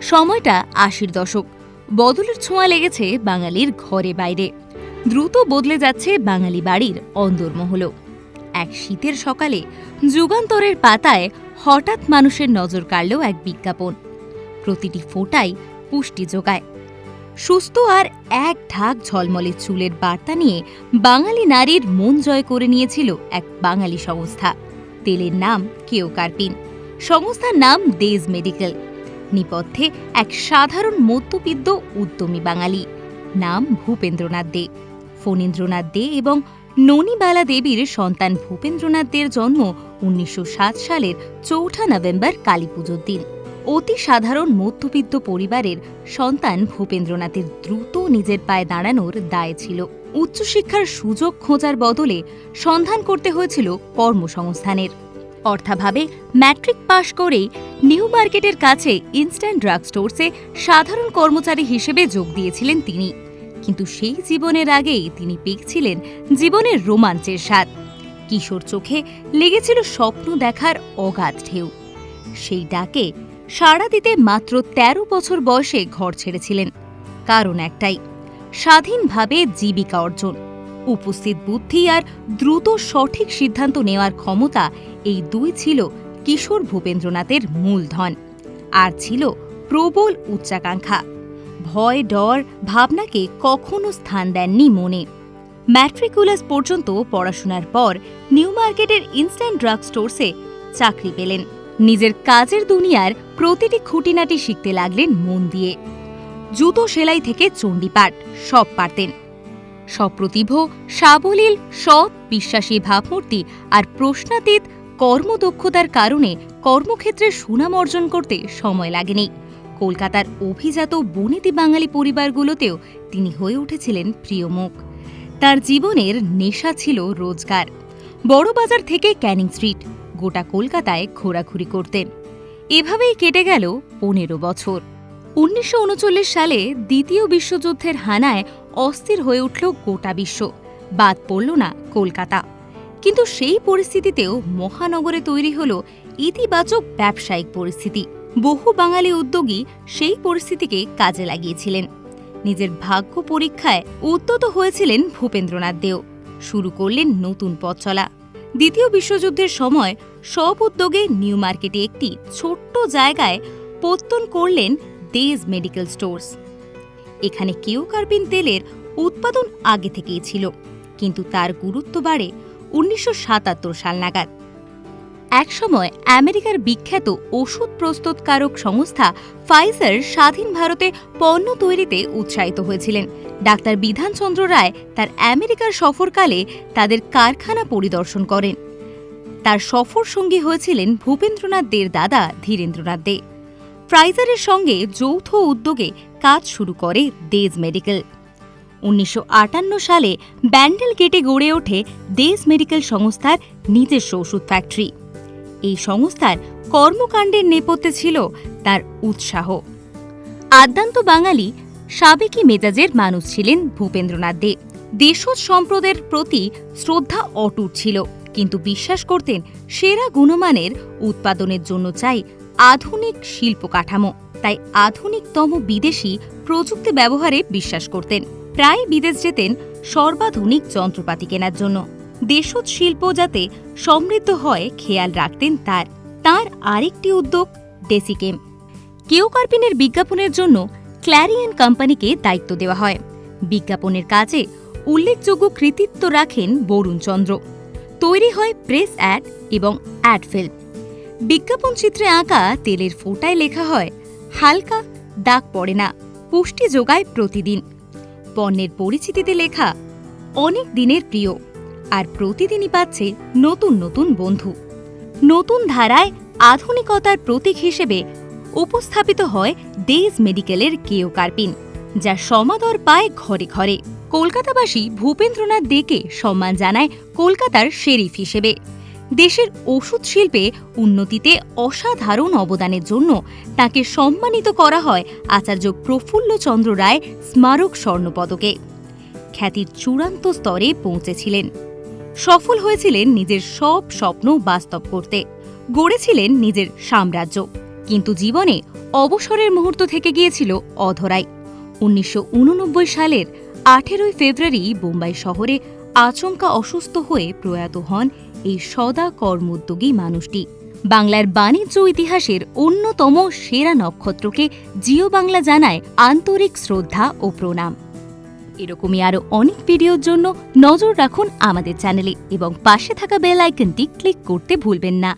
সময়টা আশির দশক। বদলের ছোঁয়া লেগেছে বাঙালির ঘরে বাইরে। দ্রুত বদলে যাচ্ছে বাঙালি বাড়ির অন্দরমহল এক শীতের সকালে যুগান্তরের পাতায় হঠাৎ মানুষের নজর কাড়ল এক বিজ্ঞাপন। প্রতিটি ফোঁটাই পুষ্টি যোগায়। সুস্থ আর এক ঢাক ঝলমলে চুলের বার্তা নিয়ে বাঙালি নারীর মন জয় করে নিয়েছিল এক বাঙালি সংস্থা। তেলের নাম কেওকার্পিন সংস্থার নাম দেজ মেডিকেল। নিপথ্যে এক সাধারণ মধ্যবিত্ত উদ্যমী বাঙালি। নাম ভূপেন্দ্রনাথ দে। ফণীন্দ্রনাথ দে এবং ননীবালা দেবীর সন্তান ভূপেন্দ্রনাথ দের জন্ম উনিশশো সাত সালের চৌঠা নভেম্বর কালীপুজোর দিন। অতি সাধারণ মধ্যবিত্ত পরিবারের সন্তান ভূপেন্দ্রনাথের দ্রুত নিজের পায়ে দাঁড়ানোর দায় ছিল। উচ্চশিক্ষার সুযোগ খোঁজার বদলে সন্ধান করতে হয়েছিল কর্মসংস্থানের। অর্থাভাবে ম্যাট্রিক পাশ করেই নিউ মার্কেটের কাছে ইনস্ট্যান্ট ড্রাগ স্টোরসে সাধারণ কর্মচারী হিসেবে যোগ দিয়েছিলেন তিনি। কিন্তু সেই জীবনের আগেই তিনি পেয়েছিলেন জীবনের রোমাঞ্চের স্বাদ। কিশোর চোখে লেগেছিল স্বপ্ন দেখার অগাধ ঢেউ। সেই ডাকে সাড়া দিতে মাত্র ১৩ বছর বয়সে ঘর ছেড়েছিলেন। কারণ একটাই, স্বাধীনভাবে জীবিকা অর্জন। উপস্থিত বুদ্ধি আর দ্রুত সঠিক সিদ্ধান্ত নেওয়ার ক্ষমতা এই দুই ছিল কিশোর ভূপেন্দ্রনাথের মূলধন আর ছিল প্রবল উচ্চাকাঙ্ক্ষা। ভয়, ডর, ভাবনাকে কখনো স্থান দেননি মনে। ম্যাট্রিকুলাস পর্যন্ত পড়াশোনার পর নিউ মার্কেটের ইনস্ট্যান্ট ড্রাগ স্টোরসে চাকরি পেলেন। নিজের কাজের দুনিয়ার প্রতিটি খুঁটিনাটি শিখতে লাগলেন মন দিয়ে। জুতো সেলাই থেকে চণ্ডীপাঠ সব পারতেন। সপ্রতিভ সাবলীল, সৎ, বিশ্বাসী ভাবমূর্তি আর প্রশ্নাতীত কর্মদক্ষতার কারণে কর্মক্ষেত্রে সুনাম অর্জন করতে সময় লাগেনি। কলকাতার অভিজাত বনেদি বাঙালি পরিবারগুলোতেও তিনি হয়ে উঠেছিলেন প্রিয় মুখ। তার জীবনের নেশা ছিল রোজগার। বড়বাজার থেকে ক্যানিং স্ট্রিট, গোটা কলকাতায় ঘোরাঘুরি করতেন। এভাবেই কেটে গেল পনেরো বছর। উনিশশো উনচল্লিশ সালে দ্বিতীয় বিশ্বযুদ্ধের হানায় অস্থির হয়ে উঠল গোটা বিশ্ব। বাদ পড়ল না কলকাতা। কিন্তু সেই পরিস্থিতিতেও মহানগরে তৈরি হল ইতিবাচক ব্যবসায়িক পরিস্থিতি। বহু বাঙালি উদ্যোগী সেই পরিস্থিতিকে কাজে লাগিয়েছিলেন। নিজের ভাগ্য পরীক্ষায় উদ্যত হয়েছিলেন ভূপেন্দ্রনাথ দেও। শুরু করলেন নতুন পথ চলা। দ্বিতীয় বিশ্বযুদ্ধের সময় সব উদ্যোগে নিউ মার্কেটে একটি ছোট্ট জায়গায় পত্তন করলেন দেজ মেডিকেল স্টোর্স। এখানে কেওকার্পিন তেলের উৎপাদন আগে থেকেই ছিল, কিন্তু তার গুরুত্ব বাড়ে উনিশশো সাতাত্তর সাল নাগাদ। একসময় আমেরিকার বিখ্যাত ওষুধ প্রস্তুতকারক সংস্থা ফাইজার স্বাধীন ভারতে পণ্য তৈরিতে উৎসাহিত হয়েছিলেন। ডাক্তার বিধানচন্দ্র রায় তার আমেরিকার সফরকালে তাদের কারখানা পরিদর্শন করেন। তার সফর সঙ্গী হয়েছিলেন ভূপেন্দ্রনাথ দের দাদা ধীরেন্দ্রনাথ দে। ফ্রাইজারের সঙ্গে যৌথ উদ্যোগে কাজ শুরু করে দেজ মেডিকেল। উনিশশো আটান্ন সালে ব্যান্ডেল গেটে গড়ে ওঠে দেজ মেডিকেল সংস্থার নিজস্ব ওষুধ ফ্যাক্টরি। এই সংস্থার কর্মকাণ্ডের নেপথ্যে ছিল তার উৎসাহ। আদ্যান্ত বাঙালি সাবেকি মেজাজের মানুষ ছিলেন ভূপেন্দ্রনাথ দে। দেশজ সম্প্রদায়ের প্রতি শ্রদ্ধা অটুট ছিল, কিন্তু বিশ্বাস করতেন সেরা গুণমানের উৎপাদনের জন্য চাই আধুনিক শিল্প কাঠামো তাই আধুনিকতম বিদেশি প্রযুক্তি ব্যবহারে বিশ্বাস করতেন। প্রায় বিদেশ যেতেন সর্বাধুনিক যন্ত্রপাতি কেনার জন্য। দেশজ শিল্প যাতে সমৃদ্ধ হয়, খেয়াল রাখতেন তার। তার আরেকটি উদ্যোগ ডেসিকেম কেওকার্পিনের বিজ্ঞাপনের জন্য ক্ল্যারিয়ান কোম্পানিকে দায়িত্ব দেওয়া হয়। বিজ্ঞাপনের কাজে উল্লেখযোগ্য কৃতিত্ব রাখেন বরুণ চন্দ্র। তৈরি হয় প্রেস অ্যাড এবং অ্যাড ফিল্ম। বিজ্ঞাপন চিত্রে আঁকা তেলের ফোঁটায় লেখা হয়, হালকা, দাগ পড়ে না, পুষ্টি যোগায় প্রতিদিন। পণ্যের পরিচিতিতে লেখা, অনেক দিনের প্রিয়, আর প্রতিদিনই পাচ্ছে নতুন নতুন বন্ধু। নতুন ধারায় আধুনিকতার প্রতীক হিসেবে উপস্থাপিত হয় দেজ মেডিকেলের কেওকার্পিন যা সমাদর পায় ঘরে ঘরে। কলকাতাবাসী ভূপেন্দ্রনাথ দেকে সম্মান জানায় কলকাতার শেরিফ হিসেবে। দেশের ওষুধ শিল্পে উন্নতিতে অসাধারণ অবদানের জন্য তাকে সম্মানিত করা হয় আচার্য প্রফুল্লচন্দ্র রায় স্মারক স্বর্ণপদকে। খ্যাতির চূড়ান্ত স্তরে পৌঁছেছিলেন। সফল হয়েছিলেন নিজের সব স্বপ্ন বাস্তব করতে। গড়েছিলেন নিজের সাম্রাজ্য। কিন্তু জীবনে অবসরের মুহূর্ত থেকে গিয়েছিল অধরাই। উনিশশো উননব্বই সালের আঠেরোই ফেব্রুয়ারি বোম্বাই শহরে আচমকা অসুস্থ হয়ে প্রয়াত হন এই সদা কর্মোদ্যোগী মানুষটি। বাংলার বাণিজ্য ইতিহাসের অন্যতম সেরা নক্ষত্রকে জিও বাংলা জানায় আন্তরিক শ্রদ্ধা ও প্রণাম। এরকমই আরও অনেক ভিডিওর জন্য নজর রাখুন আমাদের চ্যানেলে এবং পাশে থাকা বেল আইকনটি ক্লিক করতে ভুলবেন না।